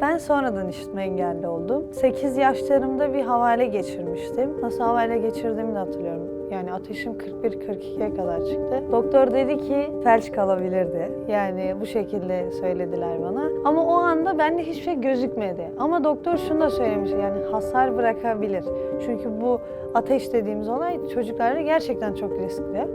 Ben sonradan işitme engelli oldum. 8 yaşlarımda bir havale geçirmiştim. Nasıl havale geçirdiğimi de hatırlıyorum. Yani ateşim 41-42'ye kadar çıktı. Doktor dedi ki felç kalabilirdi. Yani bu şekilde söylediler bana. Ama o anda bende hiçbir şey gözükmedi. Ama doktor şunu da söylemiş yani hasar bırakabilir. Çünkü bu ateş dediğimiz olay çocuklarda gerçekten çok riskli.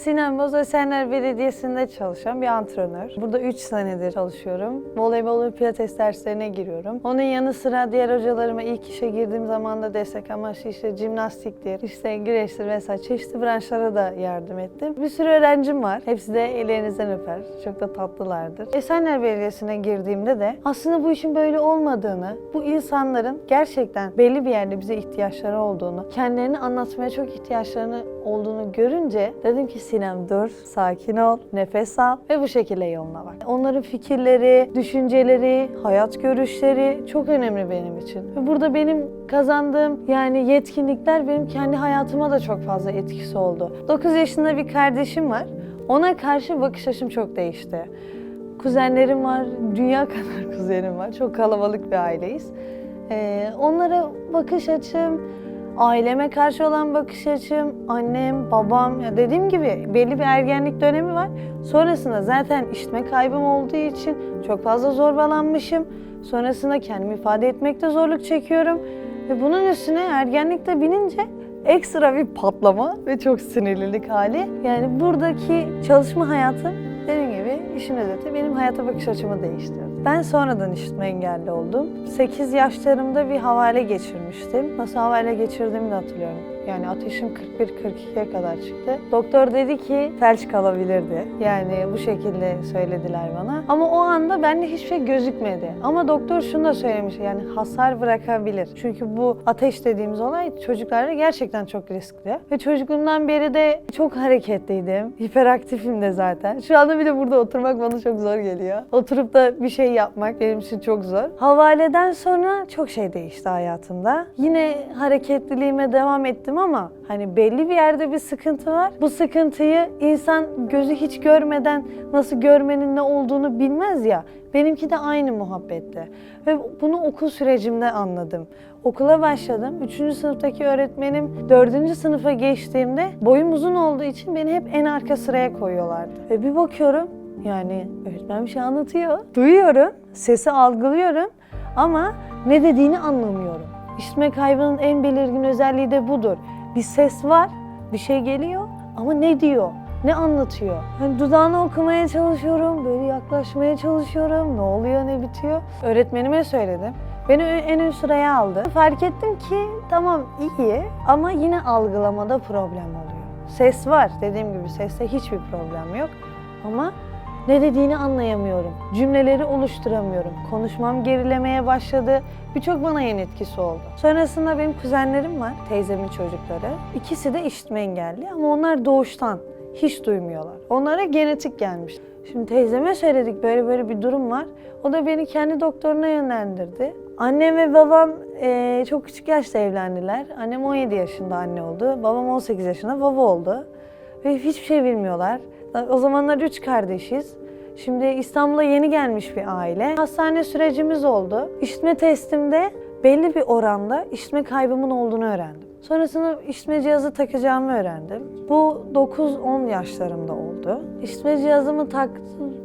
Sinan Boz Esenler Belediyesi'nde çalışan bir antrenör. Burada 3 senedir çalışıyorum. Voleybol ve pilates derslerine giriyorum. Onun yanı sıra diğer hocalarıma ilk işe girdiğim zaman da destek amaçlı işte jimnastiktir, işte güreştir vesaire çeşitli branşlara da yardım ettim. Bir sürü öğrencim var. Hepsi de ellerinizden öper. Çok da tatlılardır. Esenler Belediyesi'ne girdiğimde de aslında bu işin böyle olmadığını, bu insanların gerçekten belli bir yerde bize ihtiyaçları olduğunu, kendilerini anlatmaya çok ihtiyaçlarını olduğunu görünce dedim ki Sinem dur, sakin ol, nefes al ve bu şekilde yoluna bak. Onların fikirleri, düşünceleri, hayat görüşleri çok önemli benim için. Ve burada benim kazandığım yani yetkinlikler benim kendi hayatıma da çok fazla etkisi oldu. 9 yaşında bir kardeşim var. Ona karşı bakış açım çok değişti. Kuzenlerim var, dünya kadar kuzenim var. Çok kalabalık bir aileyiz. Ee, onlara bakış açım, aileme karşı olan bakış açım, annem, babam, ya dediğim gibi belli bir ergenlik dönemi var. Sonrasında zaten işitme kaybım olduğu için çok fazla zorbalanmışım. Sonrasında kendimi ifade etmekte zorluk çekiyorum. Ve bunun üstüne ergenlikte binince ekstra bir patlama ve çok sinirlilik hali. Yani buradaki çalışma hayatım dediğim gibi işin özeti benim hayata bakış açımı değiştirdi. Ben sonradan işitme engelli oldum. 8 yaşlarımda bir havale geçirmiştim. Nasıl havale geçirdiğimi de hatırlıyorum. Yani ateşim 41-42'ye kadar çıktı. Doktor dedi ki felç kalabilirdi. Yani bu şekilde söylediler bana. Ama o anda bende hiçbir şey gözükmedi. Ama doktor şunu da söylemiş yani hasar bırakabilir. Çünkü bu ateş dediğimiz olay çocuklarda gerçekten çok riskli. Ve çocukluğumdan beri de çok hareketliydim. Hiperaktifim de zaten. Şu anda bile burada oturmak bana çok zor geliyor. Oturup da bir şey yapmak benim için çok zor. Havaleden sonra çok şey değişti hayatımda. Yine hareketliliğime devam ettim ama hani belli bir yerde bir sıkıntı var. Bu sıkıntıyı insan gözü hiç görmeden nasıl görmenin ne olduğunu bilmez ya. Benimki de aynı muhabbette. Ve bunu okul sürecimde anladım. Okula başladım. Üçüncü sınıftaki öğretmenim dördüncü sınıfa geçtiğimde boyum uzun olduğu için beni hep en arka sıraya koyuyorlardı. Ve bir bakıyorum yani öğretmen bir şey anlatıyor. Duyuyorum, sesi algılıyorum ama ne dediğini anlamıyorum. İşitme kaybının en belirgin özelliği de budur. Bir ses var, bir şey geliyor ama ne diyor? Ne anlatıyor? Hani dudağını okumaya çalışıyorum, böyle yaklaşmaya çalışıyorum. Ne oluyor, ne bitiyor? Öğretmenime söyledim. Beni en ön sıraya aldı. Fark ettim ki tamam iyi ama yine algılamada problem oluyor. Ses var, dediğim gibi seste hiçbir problem yok. Ama ne dediğini anlayamıyorum. Cümleleri oluşturamıyorum. Konuşmam gerilemeye başladı. Birçok bana yan etkisi oldu. Sonrasında benim kuzenlerim var, teyzemin çocukları. İkisi de işitme engelli ama onlar doğuştan hiç duymuyorlar. Onlara genetik gelmiş. Şimdi teyzeme söyledik böyle böyle bir durum var. O da beni kendi doktoruna yönlendirdi. Annem ve babam eee, çok küçük yaşta evlendiler. Annem 17 yaşında anne oldu. Babam 18 yaşında baba oldu. Ve hiçbir şey bilmiyorlar. O zamanlar üç kardeşiz. Şimdi İstanbul'a yeni gelmiş bir aile. Hastane sürecimiz oldu. İşitme testimde belli bir oranda işitme kaybımın olduğunu öğrendim. Sonrasında işitme cihazı takacağımı öğrendim. Bu 9-10 yaşlarımda oldu. İşitme cihazımı tak,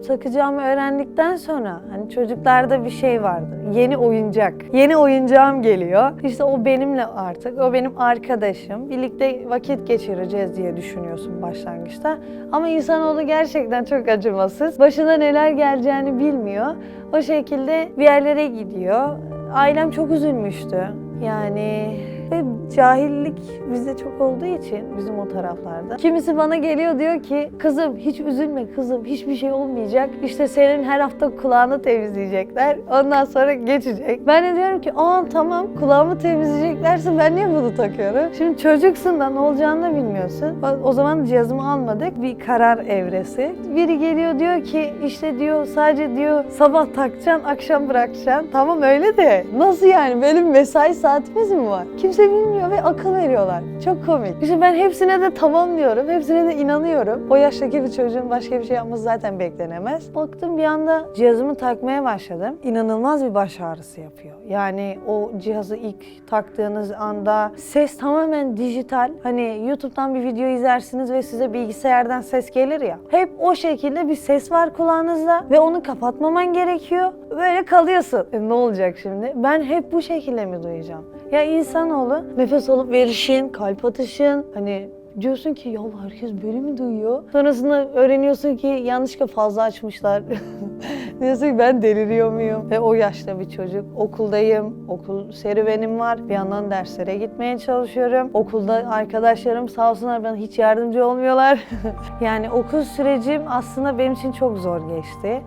takacağımı öğrendikten sonra hani çocuklarda bir şey vardı. Yeni oyuncak. Yeni oyuncağım geliyor. İşte o benimle artık. O benim arkadaşım. Birlikte vakit geçireceğiz diye düşünüyorsun başlangıçta. Ama insanoğlu gerçekten çok acımasız. Başına neler geleceğini bilmiyor. O şekilde bir yerlere gidiyor. Ailem çok üzülmüştü. Yani ve cahillik bizde çok olduğu için bizim o taraflarda. Kimisi bana geliyor diyor ki kızım hiç üzülme kızım hiçbir şey olmayacak. İşte senin her hafta kulağını temizleyecekler. Ondan sonra geçecek. Ben de diyorum ki aa tamam kulağımı temizleyeceklerse ben niye bunu takıyorum? Şimdi çocuksun da ne olacağını da bilmiyorsun. O zaman cihazımı almadık. Bir karar evresi. Biri geliyor diyor ki işte diyor sadece diyor sabah takacaksın akşam bırakacaksın. Tamam öyle de nasıl yani benim mesai saatimiz mi var? Kimse kimse bilmiyor ve akıl veriyorlar. Çok komik. İşte ben hepsine de tamam diyorum. Hepsine de inanıyorum. O yaştaki bir çocuğun başka bir şey yapması zaten beklenemez. Baktım bir anda cihazımı takmaya başladım. İnanılmaz bir baş ağrısı yapıyor. Yani o cihazı ilk taktığınız anda ses tamamen dijital. Hani YouTube'dan bir video izlersiniz ve size bilgisayardan ses gelir ya. Hep o şekilde bir ses var kulağınızda ve onu kapatmaman gerekiyor. Böyle kalıyorsun. E, ne olacak şimdi? Ben hep bu şekilde mi duyacağım? Ya insanoğlu nefes alıp verişin, kalp atışın, hani diyorsun ki ya herkes böyle mi duyuyor? Sonrasında öğreniyorsun ki yanlışlıkla fazla açmışlar. diyorsun ki ben deliriyor muyum? Ve o yaşta bir çocuk. Okuldayım, okul serüvenim var. Bir yandan derslere gitmeye çalışıyorum. Okulda arkadaşlarım sağ olsunlar bana hiç yardımcı olmuyorlar. yani okul sürecim aslında benim için çok zor geçti.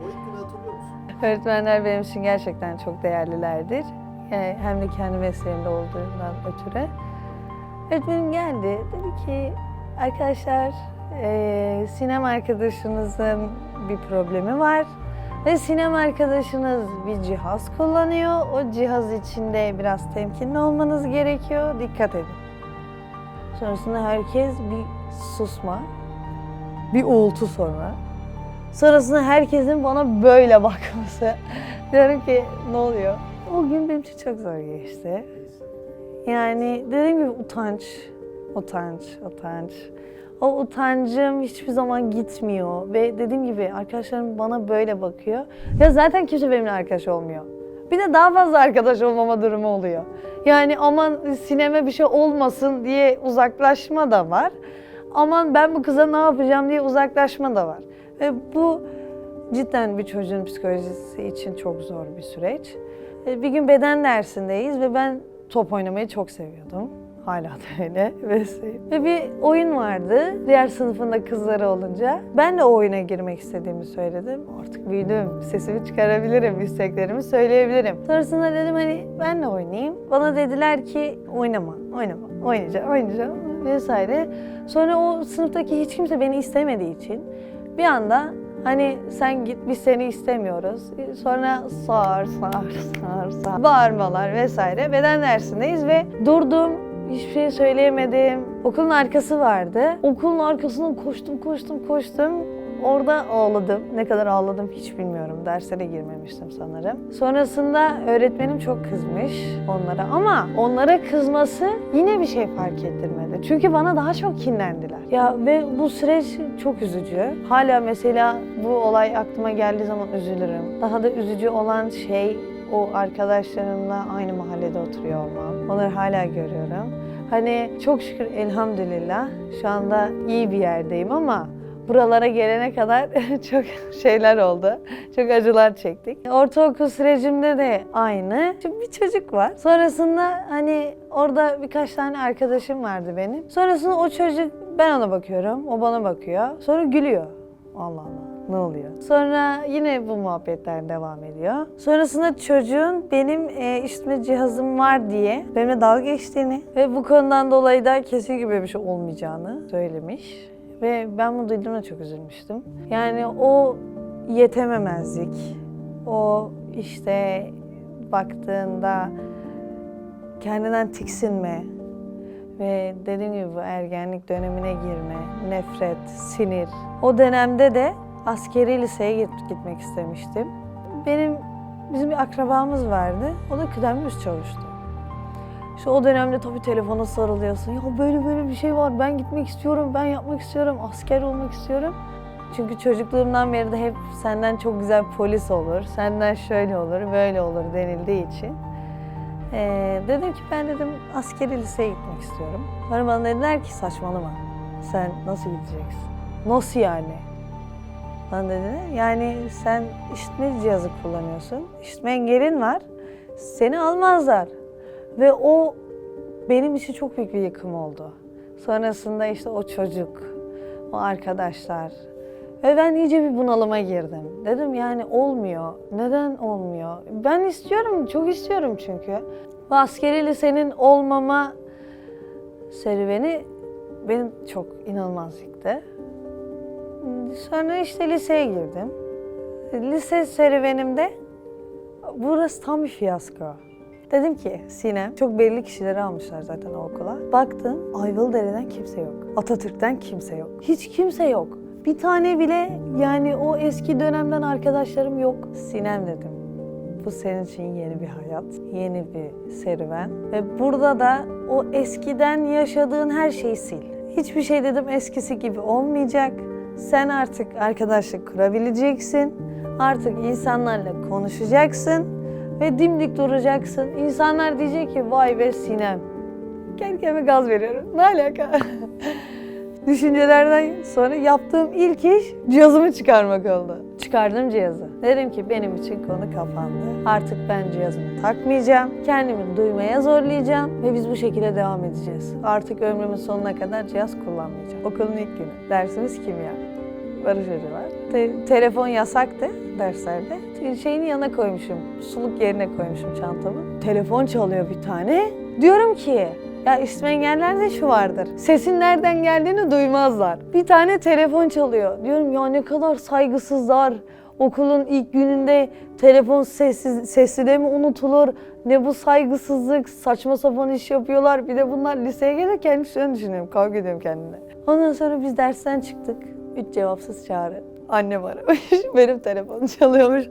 Öğretmenler benim için gerçekten çok değerlilerdir. Yani hem de kendi mesleğimde olduğundan ötürü. Öğretmenim geldi. Dedi ki arkadaşlar eee Sinem arkadaşınızın bir problemi var. Ve Sinem arkadaşınız bir cihaz kullanıyor. O cihaz içinde biraz temkinli olmanız gerekiyor. Dikkat edin. Sonrasında herkes bir susma, bir uğultu sonra. Sonrasında herkesin bana böyle bakması. Diyorum ki ne oluyor? O gün benim için çok zor geçti. Yani dediğim gibi utanç, utanç, utanç. O utancım hiçbir zaman gitmiyor ve dediğim gibi arkadaşlarım bana böyle bakıyor. Ya zaten kimse benimle arkadaş olmuyor. Bir de daha fazla arkadaş olmama durumu oluyor. Yani aman sineme bir şey olmasın diye uzaklaşma da var. Aman ben bu kıza ne yapacağım diye uzaklaşma da var. Ve bu cidden bir çocuğun psikolojisi için çok zor bir süreç. E, Bir gün beden dersindeyiz ve ben top oynamayı çok seviyordum. Hala da öyle. Ve, ve bir oyun vardı diğer sınıfında kızları olunca. Ben de o oyuna girmek istediğimi söyledim. Artık büyüdüm, sesimi çıkarabilirim, isteklerimi söyleyebilirim. Sonrasında dedim hani ben de oynayayım. Bana dediler ki oynama, oynama, oynayacağım, oynayacağım vesaire. Sonra o sınıftaki hiç kimse beni istemediği için bir anda Hani sen git biz seni istemiyoruz. Sonra sağır sağır sağır sağır bağırmalar vesaire. Beden dersindeyiz ve durdum. Hiçbir şey söyleyemedim. Okulun arkası vardı. Okulun arkasından koştum koştum koştum. Orada ağladım. Ne kadar ağladım hiç bilmiyorum. Derslere girmemiştim sanırım. Sonrasında öğretmenim çok kızmış onlara ama onlara kızması yine bir şey fark ettirmedi. Çünkü bana daha çok kinlendiler. Ya ve bu süreç çok üzücü. Hala mesela bu olay aklıma geldiği zaman üzülürüm. Daha da üzücü olan şey o arkadaşlarımla aynı mahallede oturuyor olmam. Onları hala görüyorum. Hani çok şükür elhamdülillah şu anda iyi bir yerdeyim ama buralara gelene kadar çok şeyler oldu. Çok acılar çektik. Ortaokul sürecimde de aynı. Şimdi bir çocuk var. Sonrasında hani orada birkaç tane arkadaşım vardı benim. Sonrasında o çocuk ben ona bakıyorum, o bana bakıyor. Sonra gülüyor. Allah Allah. Ne oluyor? Sonra yine bu muhabbetler devam ediyor. Sonrasında çocuğun benim e, işitme cihazım var diye benimle dalga geçtiğini ve bu konudan dolayı da kesinlikle böyle bir şey olmayacağını söylemiş. Ve ben bunu duyduğumda çok üzülmüştüm. Yani o yetememezlik, o işte baktığında kendinden tiksinme ve dediğim gibi bu ergenlik dönemine girme, nefret, sinir. O dönemde de askeri liseye git- gitmek istemiştim. Benim bizim bir akrabamız vardı. O da kıdemli üst çavuştu. İşte o dönemde tabii telefona sarılıyorsun. Ya böyle böyle bir şey var. Ben gitmek istiyorum, ben yapmak istiyorum, asker olmak istiyorum. Çünkü çocukluğumdan beri de hep senden çok güzel polis olur, senden şöyle olur, böyle olur denildiği için. Ee, dedim ki ben dedim askeri liseye gitmek istiyorum. Sonra bana dediler ki saçmalama. Sen nasıl gideceksin? Nasıl yani? Bana dediler yani sen işitme cihazı kullanıyorsun. İşitme engelin var. Seni almazlar. Ve o benim için çok büyük bir yıkım oldu. Sonrasında işte o çocuk, o arkadaşlar. Ve ben iyice bir bunalıma girdim. Dedim yani olmuyor. Neden olmuyor? Ben istiyorum, çok istiyorum çünkü. Bu askeri lisenin olmama serüveni beni çok inanılmaz yıktı. Sonra işte liseye girdim. Lise serüvenimde burası tam bir fiyasko. Dedim ki Sinem, çok belli kişileri almışlar zaten o okula. Baktım Ayvalıdere'den kimse yok. Atatürk'ten kimse yok. Hiç kimse yok. Bir tane bile yani o eski dönemden arkadaşlarım yok. Sinem dedim. Bu senin için yeni bir hayat, yeni bir serüven. Ve burada da o eskiden yaşadığın her şeyi sil. Hiçbir şey dedim eskisi gibi olmayacak. Sen artık arkadaşlık kurabileceksin. Artık insanlarla konuşacaksın ve dimdik duracaksın. İnsanlar diyecek ki vay be Sinem. Kendime gaz veriyorum. Ne alaka? Düşüncelerden sonra yaptığım ilk iş cihazımı çıkarmak oldu. Çıkardım cihazı. Dedim ki benim için konu kapandı. Artık ben cihazımı takmayacağım. Kendimi duymaya zorlayacağım ve biz bu şekilde devam edeceğiz. Artık ömrümün sonuna kadar cihaz kullanmayacağım. Okulun ilk günü. Dersimiz kimya. Barış Hoca var. Te- telefon yasaktı derslerde. Şeyini yana koymuşum. Suluk yerine koymuşum çantamı. Telefon çalıyor bir tane. Diyorum ki ya işitme engellerde şu vardır. Sesin nereden geldiğini duymazlar. Bir tane telefon çalıyor. Diyorum ya ne kadar saygısızlar. Okulun ilk gününde telefon sessiz, sesli de mi unutulur? Ne bu saygısızlık, saçma sapan iş yapıyorlar. Bir de bunlar liseye gelirken şunu düşünüyorum, kavga ediyorum kendime. Ondan sonra biz dersten çıktık. Üç cevapsız çağrı. Annem aramış, benim telefonum çalıyormuş.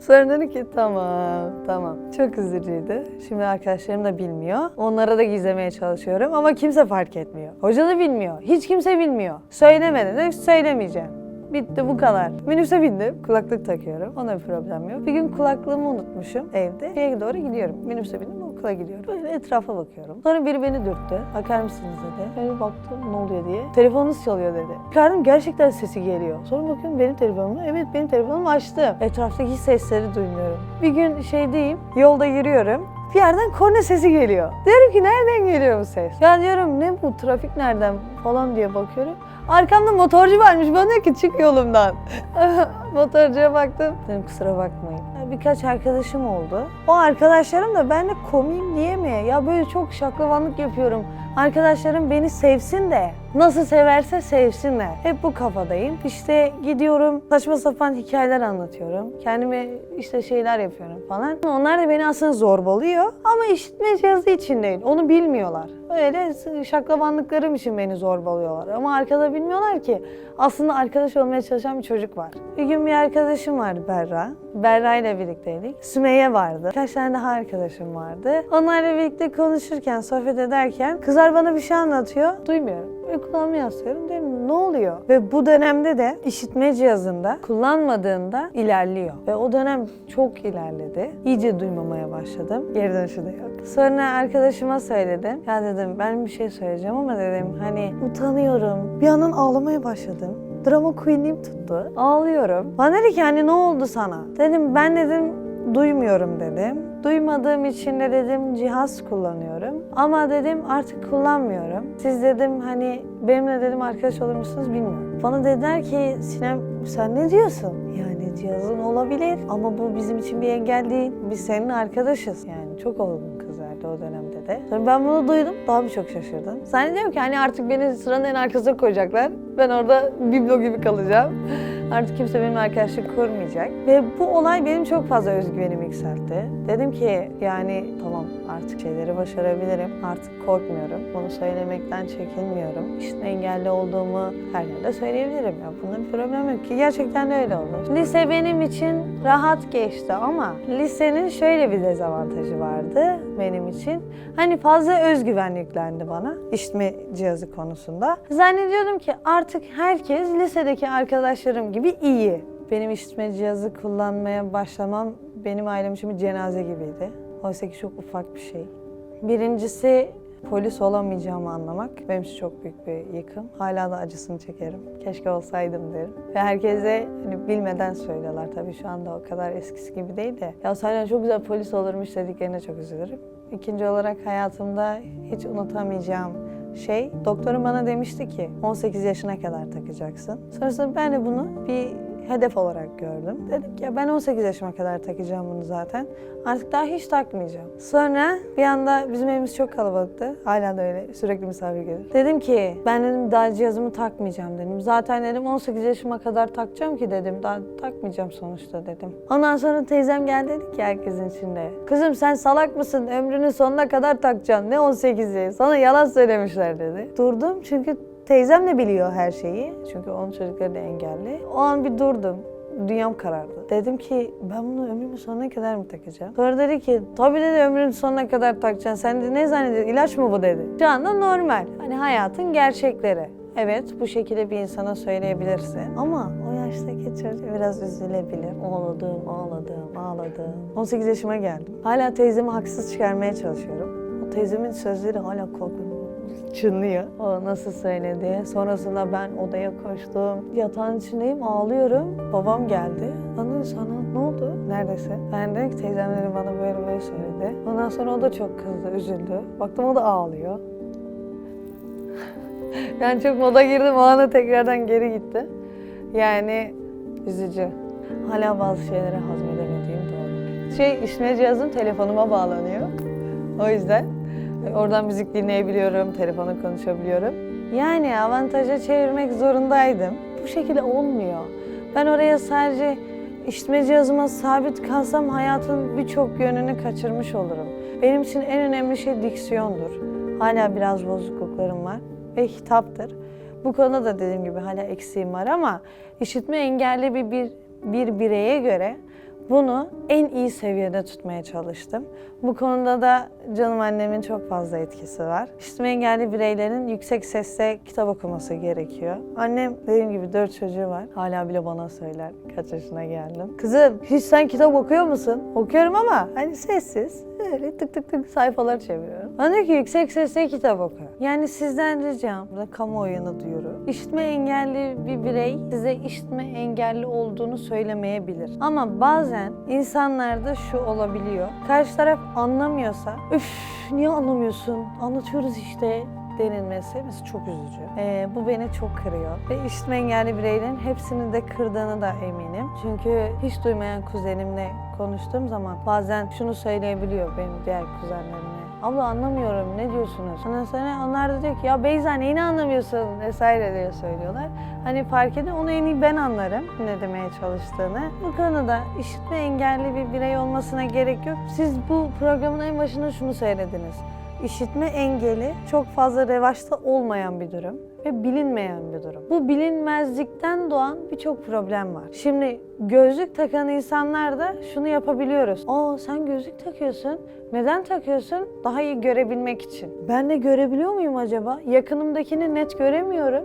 Sonra dedi ki tamam, tamam. Çok üzücüydü. Şimdi arkadaşlarım da bilmiyor. Onlara da gizlemeye çalışıyorum ama kimse fark etmiyor. Hoca da bilmiyor, hiç kimse bilmiyor. Söylemedi de söylemeyeceğim. Bitti bu kadar. Minibüse bindim. Kulaklık takıyorum. Ona bir problem yok. Bir gün kulaklığımı unutmuşum evde. Şeye doğru gidiyorum. Minibüse bindim okula gidiyorum. Böyle etrafa bakıyorum. Sonra biri beni dürttü. Bakar mısınız dedi. Bir baktım ne oluyor diye. Telefonunuz çalıyor dedi. Çıkardım gerçekten sesi geliyor. Sonra bakıyorum benim telefonum. Evet benim telefonumu açtım. Etraftaki sesleri duymuyorum. Bir gün şeydeyim. Yolda yürüyorum. Bir yerden korna sesi geliyor. Diyorum ki nereden geliyor bu ses? Ya diyorum ne bu trafik nereden falan diye bakıyorum. Arkamda motorcu varmış. Bana diyor ki çık yolumdan. Motorcuya baktım. Dedim kusura bakmayın. Birkaç arkadaşım oldu. O arkadaşlarım da ben de komiyim diye mi? Ya böyle çok şaklavanlık yapıyorum. Arkadaşlarım beni sevsin de nasıl severse sevsinler. Hep bu kafadayım. İşte gidiyorum saçma sapan hikayeler anlatıyorum. Kendime işte şeyler yapıyorum falan. Onlar da beni aslında zorbalıyor ama işitme cihazı için değil. Onu bilmiyorlar. Öyle şaklabanlıklarım için beni zorbalıyorlar. Ama arkada bilmiyorlar ki aslında arkadaş olmaya çalışan bir çocuk var. Bir gün bir arkadaşım vardı Berra. Berra ile birlikteydik. Sümeyye vardı. Birkaç tane daha arkadaşım vardı. Onlarla birlikte konuşurken, sohbet ederken kızlar bana bir şey anlatıyor. Duymuyorum. Ve kulağımı yaslıyorum. Diyorum ne oluyor? Ve bu dönemde de işitme cihazında kullanmadığında ilerliyor. Ve o dönem çok ilerledi. İyice duymamaya başladım. Geri dönüşü de yok. Sonra arkadaşıma söyledim. Ya dedim ben bir şey söyleyeceğim ama dedim hani utanıyorum. Bir yandan ağlamaya başladım. Drama queen'liğim tuttu. Ağlıyorum. Bana dedi ki hani ne oldu sana? Dedim ben dedim duymuyorum dedim. Duymadığım için de dedim cihaz kullanıyorum. Ama dedim artık kullanmıyorum. Siz dedim hani benimle dedim arkadaş olur musunuz bilmiyorum. Bana dediler ki Sinem sen ne diyorsun? Yani cihazın olabilir ama bu bizim için bir engel değil. Biz senin arkadaşız. Yani çok olgun kızlardı o dönemde de. Sonra ben bunu duydum. Daha bir çok şaşırdım. Zannediyorum ki hani artık beni sıranın en arkasına koyacaklar. Ben orada biblo gibi kalacağım. Artık kimse benimle arkadaşlık kurmayacak. Ve bu olay benim çok fazla özgüvenimi yükseltti. Dedim ki yani tamam artık şeyleri başarabilirim. Artık korkmuyorum. Bunu söylemekten çekinmiyorum. İşte engelli olduğumu her yerde söyleyebilirim. Ya bunda bir problem yok ki. Gerçekten de öyle oldu. Lise benim için rahat geçti ama lisenin şöyle bir dezavantajı vardı benim için. Hani fazla özgüven yüklendi bana işitme cihazı konusunda. Zannediyordum ki artık herkes lisedeki arkadaşlarım gibi iyi. Benim işitme cihazı kullanmaya başlamam benim ailem için bir cenaze gibiydi. Oysa ki çok ufak bir şey. Birincisi polis olamayacağımı anlamak benim için çok büyük bir yıkım. Hala da acısını çekerim. Keşke olsaydım derim. Ve herkese hani bilmeden söylüyorlar tabii şu anda o kadar eskisi gibi değil de. Ya Saylan çok güzel polis olurmuş dediklerine çok üzülürüm. İkinci olarak hayatımda hiç unutamayacağım şey, doktorum bana demişti ki 18 yaşına kadar takacaksın. Sonrasında ben de bunu bir hedef olarak gördüm. Dedim ki ben 18 yaşıma kadar takacağım bunu zaten. Artık daha hiç takmayacağım. Sonra bir anda bizim evimiz çok kalabalıktı. Hala da öyle sürekli misafir gelir. Dedim ki ben dedim daha cihazımı takmayacağım dedim. Zaten dedim 18 yaşıma kadar takacağım ki dedim. Daha takmayacağım sonuçta dedim. Ondan sonra teyzem geldi dedi ki herkesin içinde. Kızım sen salak mısın? Ömrünün sonuna kadar takacaksın. Ne 18'i? Sana yalan söylemişler dedi. Durdum çünkü teyzem de biliyor her şeyi. Çünkü onun çocukları da engelli. O an bir durdum. Dünyam karardı. Dedim ki ben bunu ömrümün sonuna kadar mı takacağım? Sonra dedi ki tabii dedi ömrünün sonuna kadar takacaksın. Sen de ne zannediyorsun? İlaç mı bu dedi. Şu anda normal. Hani hayatın gerçekleri. Evet bu şekilde bir insana söyleyebilirsin. Ama o yaştaki çocuk biraz üzülebilir. Ağladım, ağladım, ağladım. 18 yaşıma geldim. Hala teyzemi haksız çıkarmaya çalışıyorum. O teyzemin sözleri hala korkunç çınlıyor. O nasıl söyledi. Sonrasında ben odaya koştum. Yatağın içindeyim ağlıyorum. Babam geldi. Dedi, sana ne oldu? Neredesin? Ben de teyzemlerim bana böyle böyle söyledi. Ondan sonra o da çok kızdı, üzüldü. Baktım o da ağlıyor. ben çok moda girdim. O anda tekrardan geri gitti. Yani üzücü. Hala bazı şeyleri hazmedemediğim doğru. Şey, işme cihazım telefonuma bağlanıyor. O yüzden oradan müzik dinleyebiliyorum, telefona konuşabiliyorum. Yani avantaja çevirmek zorundaydım. Bu şekilde olmuyor. Ben oraya sadece işitme cihazıma sabit kalsam hayatın birçok yönünü kaçırmış olurum. Benim için en önemli şey diksiyondur. Hala biraz bozukluklarım var ve hitaptır. Bu konuda da dediğim gibi hala eksiğim var ama işitme engelli bir, bir, bir bireye göre bunu en iyi seviyede tutmaya çalıştım. Bu konuda da canım annemin çok fazla etkisi var. İşitme engelli bireylerin yüksek sesle kitap okuması gerekiyor. Annem dediğim gibi dört çocuğu var. Hala bile bana söyler kaç yaşına geldim. Kızım hiç sen kitap okuyor musun? Okuyorum ama hani sessiz. Öyle tık tık tık sayfalar çeviriyorum. Bana diyor ki yüksek sesle kitap oku. Yani sizden ricam, burada kamuoyunu duyuru. İşitme engelli bir birey size işitme engelli olduğunu söylemeyebilir. Ama bazen insanlarda şu olabiliyor. Karşı taraf anlamıyorsa, üf niye anlamıyorsun? Anlatıyoruz işte denilmesi mesela çok üzücü. Ee, bu beni çok kırıyor. Ve işitme engelli bireylerin hepsini de kırdığını da eminim. Çünkü hiç duymayan kuzenimle konuştuğum zaman bazen şunu söyleyebiliyor benim diğer kuzenlerime. Abla anlamıyorum ne diyorsunuz? Ondan sonra onlar da diyor ki ya Beyza neyini anlamıyorsun vesaire diye söylüyorlar. Hani fark edin onu en iyi ben anlarım ne demeye çalıştığını. Bu konuda işitme engelli bir birey olmasına gerek yok. Siz bu programın en başında şunu söylediniz. İşitme engeli çok fazla revaçta olmayan bir durum ve bilinmeyen bir durum. Bu bilinmezlikten doğan birçok problem var. Şimdi gözlük takan insanlar da şunu yapabiliyoruz. Aa sen gözlük takıyorsun. Neden takıyorsun? Daha iyi görebilmek için. Ben de görebiliyor muyum acaba? Yakınımdakini net göremiyorum.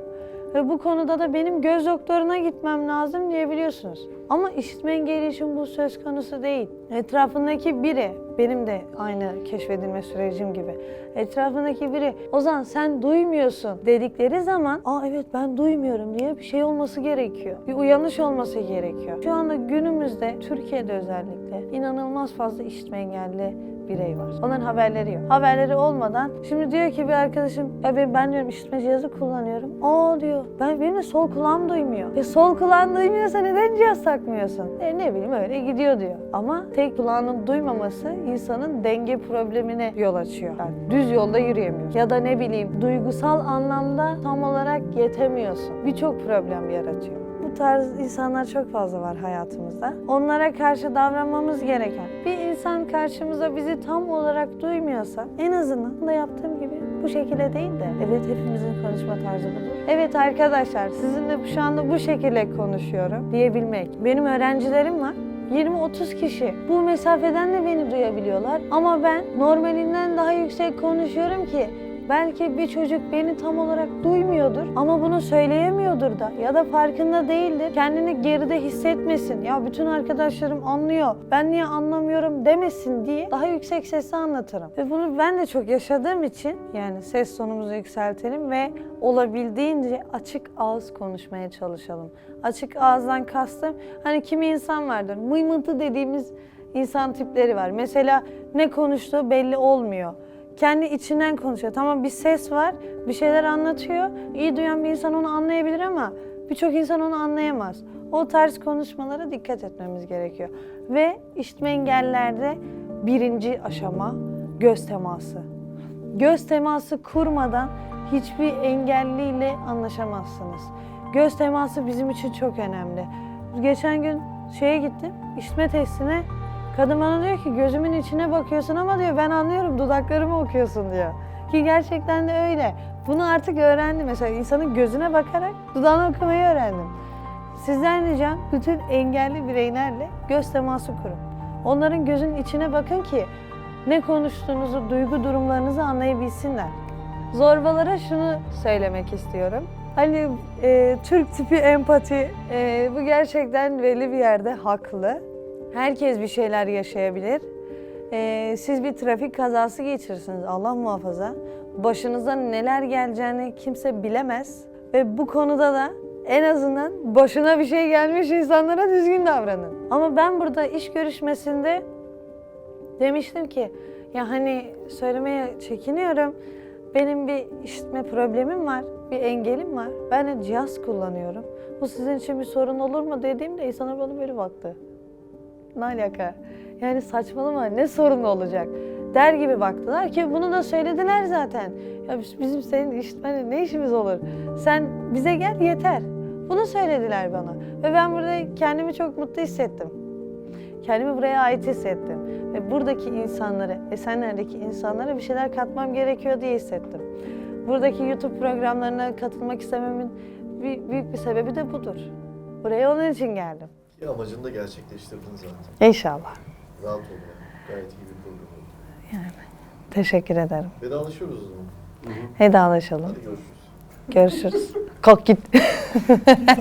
Ve bu konuda da benim göz doktoruna gitmem lazım diyebiliyorsunuz. Ama işitme engeli için bu söz konusu değil. Etrafındaki biri, benim de aynı keşfedilme sürecim gibi. Etrafındaki biri, Ozan sen duymuyorsun dedikleri zaman, aa evet ben duymuyorum diye bir şey olması gerekiyor. Bir uyanış olması gerekiyor. Şu anda günümüzde, Türkiye'de özellikle inanılmaz fazla işitme engelli birey var. Onların haberleri yok. Haberleri olmadan şimdi diyor ki bir arkadaşım ya ben, ben diyorum işitme cihazı kullanıyorum. Aa diyor ben benim de sol kulağım duymuyor. E sol kulağın duymuyorsa neden cihaz takmıyorsun? E ne bileyim öyle gidiyor diyor. Ama tek kulağının duymaması insanın denge problemine yol açıyor. Yani düz yolda yürüyemiyor. Ya da ne bileyim duygusal anlamda tam olarak yetemiyorsun. Birçok problem yaratıyor. Bu tarz insanlar çok fazla var hayatımızda. Onlara karşı davranmamız gereken. Bir insan karşımıza bizi tam olarak duymuyorsa en azından da yaptığım gibi bu şekilde değil de evet hepimizin konuşma tarzı budur. Evet arkadaşlar sizinle şu anda bu şekilde konuşuyorum diyebilmek. Benim öğrencilerim var. 20-30 kişi. Bu mesafeden de beni duyabiliyorlar. Ama ben normalinden daha yüksek konuşuyorum ki Belki bir çocuk beni tam olarak duymuyordur ama bunu söyleyemiyordur da ya da farkında değildir. Kendini geride hissetmesin. Ya bütün arkadaşlarım anlıyor. Ben niye anlamıyorum demesin diye daha yüksek sesle anlatırım. Ve bunu ben de çok yaşadığım için yani ses tonumuzu yükseltelim ve olabildiğince açık ağız konuşmaya çalışalım. Açık ağızdan kastım hani kimi insan vardır. Mıymıntı dediğimiz insan tipleri var. Mesela ne konuştuğu belli olmuyor kendi içinden konuşuyor. Tamam bir ses var, bir şeyler anlatıyor. İyi duyan bir insan onu anlayabilir ama birçok insan onu anlayamaz. O tarz konuşmalara dikkat etmemiz gerekiyor. Ve işitme engellilerde birinci aşama göz teması. Göz teması kurmadan hiçbir engelliyle anlaşamazsınız. Göz teması bizim için çok önemli. Geçen gün şeye gittim, işitme testine. Kadın bana diyor ki gözümün içine bakıyorsun ama diyor ben anlıyorum dudaklarımı okuyorsun diyor. Ki gerçekten de öyle. Bunu artık öğrendim. Mesela insanın gözüne bakarak dudağını okumayı öğrendim. Sizden ricam bütün engelli bireylerle göz teması kurun. Onların gözün içine bakın ki ne konuştuğunuzu, duygu durumlarınızı anlayabilsinler. Zorbalara şunu söylemek istiyorum. Hani e, Türk tipi empati e, bu gerçekten belli bir yerde haklı. Herkes bir şeyler yaşayabilir. E, siz bir trafik kazası geçirirsiniz Allah muhafaza. Başınıza neler geleceğini kimse bilemez. Ve bu konuda da en azından başına bir şey gelmiş insanlara düzgün davranın. Ama ben burada iş görüşmesinde demiştim ki ya hani söylemeye çekiniyorum. Benim bir işitme problemim var, bir engelim var. Ben de cihaz kullanıyorum. Bu sizin için bir sorun olur mu dediğimde insanlar bana böyle baktı. Ne alaka? Yani saçmalama ne sorun olacak? Der gibi baktılar ki bunu da söylediler zaten. Ya biz- bizim senin işitmenle ne işimiz olur? Sen bize gel yeter. Bunu söylediler bana. Ve ben burada kendimi çok mutlu hissettim. Kendimi buraya ait hissettim. Ve buradaki insanlara, Esenler'deki insanlara bir şeyler katmam gerekiyor diye hissettim. Buradaki YouTube programlarına katılmak istememin büyük bir sebebi de budur. Buraya onun için geldim. Ki amacını da gerçekleştirdin zaten. İnşallah. Rahat ol yani. Gayet iyi bir program oldu. Teşekkür ederim. Vedalaşıyoruz o zaman. Vedalaşalım. Hadi görüşürüz. Görüşürüz. Kalk git.